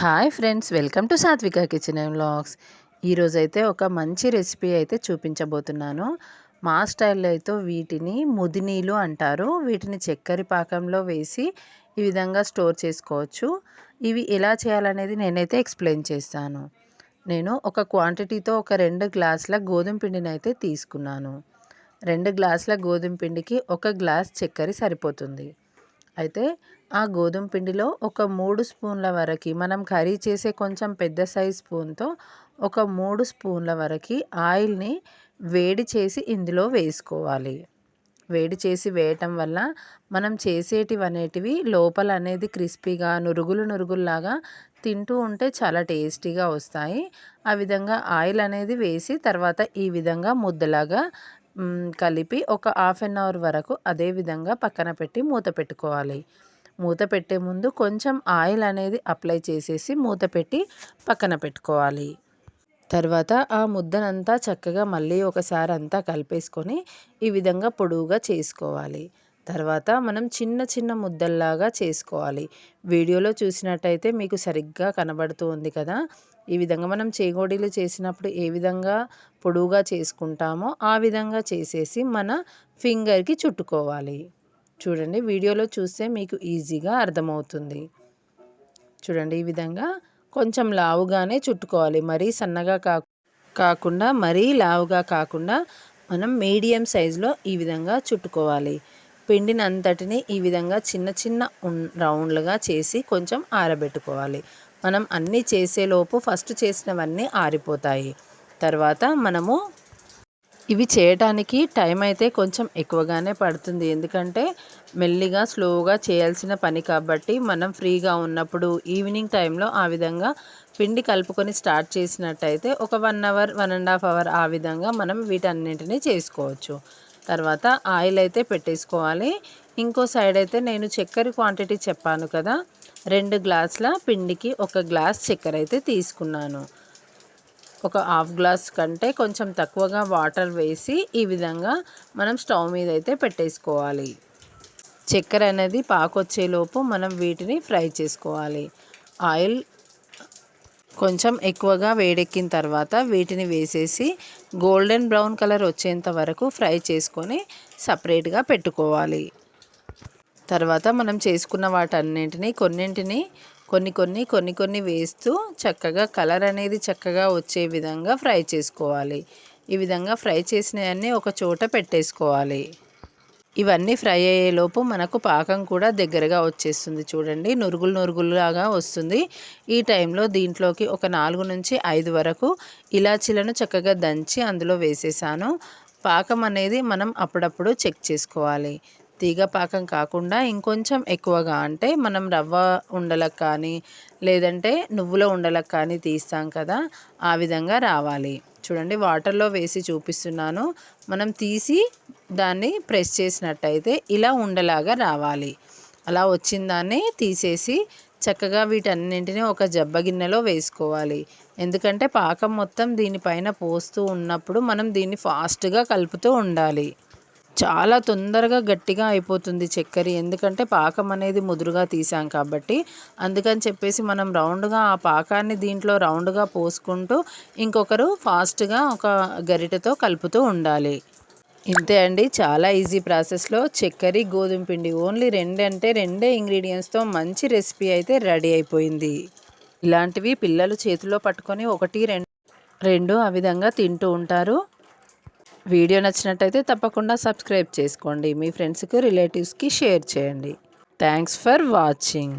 Hi friends welcome to Satvika kitchen and vlogs. ఈరోజైతే ఒక మంచి రెసిపీ అయితే చూపించబోతున్నాను. మా స్టైల్లో అయితే వీటిని ముదినీలు అంటారు. వీటిని చక్కెర పాకంలో వేసి ఈ విధంగా స్టోర్ చేసుకోవచ్చు. ఇవి ఎలా చేయాలనేది నేనైతే ఎక్స్ప్లెయిన్ చేస్తాను. నేను ఒక క్వాంటిటీతో ఒక రెండు గ్లాసుల గోధుమ పిండిని అయితే తీసుకున్నాను. రెండు గ్లాసుల గోధుమ పిండికి ఒక గ్లాస్ చక్కెర సరిపోతుంది. అయితే ఆ గోధుమ పిండిలో ఒక మూడు స్పూన్ల వరకు మనం కర్రీ చేసే కొంచెం పెద్ద సైజ్ స్పూన్తో ఒక మూడు స్పూన్ల వరకు ఆయిల్ని వేడి చేసి ఇందులో వేసుకోవాలి. వేడి చేసి వేయటం వల్ల మనం చేసేటివి అనేటివి లోపల అనేది క్రిస్పీగా నురుగులు నురుగుల్లాగా తింటూ ఉంటే చాలా టేస్టీగా వస్తాయి. ఆ విధంగా ఆయిల్ అనేది వేసి తర్వాత ఈ విధంగా ముద్దలాగా కలిపి ఒక హాఫ్ అన్ అవర్ వరకు అదే విధంగా పక్కన పెట్టి మూత పెట్టుకోవాలి. మూత పెట్టే ముందు కొంచెం ఆయిల్ అనేది అప్లై చేసేసి మూత పెట్టి పక్కన పెట్టుకోవాలి. తర్వాత ఆ ముద్దనంతా చక్కగా మళ్ళీ ఒకసారి అంతా కలిపేసుకొని ఈ విధంగా పొడువుగా చేసుకోవాలి. తర్వాత మనం చిన్న చిన్న ముద్దల్లాగా చేసుకోవాలి. వీడియోలో చూసినట్టయితే మీకు సరిగ్గా కనబడుతూ ఉంది కదా? ఈ విధంగా మనం చేగోడీలు చేసినప్పుడు ఏ విధంగా పొడువుగా చేసుకుంటామో ఆ విధంగా చేసేసి మన ఫింగర్కి చుట్టుకోవాలి. చూడండి వీడియోలో చూస్తే మీకు ఈజీగా అర్థమవుతుంది. చూడండి ఈ విధంగా కొంచెం లావుగానే చుట్టుకోవాలి. మరీ సన్నగా కా కాకుండా మరీ లావుగా కాకుండా మనం మీడియం సైజులో ఈ విధంగా చుట్టుకోవాలి. పిండినంతటిని ఈ విధంగా చిన్న చిన్న రౌండ్లుగా చేసి కొంచెం ఆరబెట్టుకోవాలి. మనం అన్నీ చేసేలోపు ఫస్ట్ చేసినవన్నీ ఆరిపోతాయి. తర్వాత మనము ఇవి చేయడానికి టైం అయితే కొంచెం ఎక్కువగానే పడుతుంది. ఎందుకంటే మెల్లిగా స్లోగా చేయాల్సిన పని కాబట్టి మనం ఫ్రీగా ఉన్నప్పుడు ఈవినింగ్ టైంలో ఆ విధంగా పిండి కలుపుకొని స్టార్ట్ చేసినట్టయితే ఒక one hour one and half hour ఆ విధంగా మనం వీటన్నింటినీ చేసుకోవచ్చు. తర్వాత ఆయిల్ అయితే పెట్టేసుకోవాలి. ఇంకో సైడ్ అయితే నేను చక్కెర క్వాంటిటీ చెప్పాను కదా రెండు గ్లాసుల పిండికి ఒక గ్లాస్ చక్కెర అయితే తీసుకున్నాను. ఒక హాఫ్ గ్లాస్ కంటే కొంచెం తక్కువగా వాటర్ వేసి ఈ విధంగా మనం స్టవ్ మీద అయితే పెట్టేసుకోవాలి. చక్కెర అనేది పాకొచ్చేలోపు మనం వీటిని ఫ్రై చేసుకోవాలి. ఆయిల్ కొంచెం ఎక్కువగా వేడెక్కిన తర్వాత వీటిని వేసేసి గోల్డెన్ బ్రౌన్ కలర్ వచ్చేంత వరకు ఫ్రై చేసుకొని సపరేట్గా పెట్టుకోవాలి. తర్వాత మనం చేసుకున్న వాటన్నింటినీ కొన్నింటిని కొన్ని కొన్ని కొన్ని కొన్ని వేస్తూ చక్కగా కలర్ అనేది చక్కగా వచ్చే విధంగా ఫ్రై చేసుకోవాలి. ఈ విధంగా ఫ్రై చేసినవన్నీ ఒక చోట పెట్టేసుకోవాలి. ఇవన్నీ ఫ్రై అయ్యేలోపు మనకు పాకం కూడా దగ్గరగా వచ్చేస్తుంది చూడండి. నురుగులు నురుగులులాగా వస్తుంది. ఈ టైంలో దీంట్లోకి ఒక నాలుగు నుంచి ఐదు వరకు ఇలాచీలను చక్కగా దంచి అందులో వేసేసాను. పాకం అనేది మనం అప్పుడప్పుడు చెక్ చేసుకోవాలి. తీగ పాకం కాకుండా ఇంకొంచెం ఎక్కువగా అంటే మనం రవ్వ ఉండలకు కానీ లేదంటే నువ్వుల ఉండలకు కానీ తీస్తాం కదా ఆ విధంగా రావాలి. చూడండి వాటర్లో వేసి చూపిస్తున్నాను. మనం తీసి దాన్ని ప్రెస్ చేసినట్టయితే ఇలా ఉండలాగా రావాలి. అలా వచ్చిన దాన్ని తీసేసి చక్కగా వీటన్నింటినీ ఒక జబ్బ గిన్నెలో వేసుకోవాలి. ఎందుకంటే పాకం మొత్తం దీనిపైన పోస్తూ ఉన్నప్పుడు మనం దీన్ని ఫాస్ట్గా కలుపుతూ ఉండాలి. చాలా తొందరగా గట్టిగా అయిపోతుంది చక్కెర. ఎందుకంటే పాకం అనేది ముదురుగా తీసాం కాబట్టి. అందుకని చెప్పేసి మనం రౌండ్గా ఆ పాకాన్ని దీంట్లో రౌండ్గా పోసుకుంటూ ఇంకొకరు ఫాస్ట్గా ఒక గరిటెతో కలుపుతూ ఉండాలి. ఇంతే అండి. చాలా ఈజీ ప్రాసెస్లో చక్కెర గోధుమ పిండి ఓన్లీ రెండు అంటే రెండే ఇంగ్రీడియంట్స్తో మంచి రెసిపీ అయితే రెడీ అయిపోయింది. ఇలాంటివి పిల్లలు చేతిలో పట్టుకొని ఒకటి రెండు రెండు ఆ విధంగా తింటూ ఉంటారు. వీడియో నచ్చినట్టయితే తప్పకుండా సబ్స్క్రైబ్ చేసుకోండి. మీ ఫ్రెండ్స్కి రిలేటివ్స్కి షేర్ చేయండి. Thanks for watching.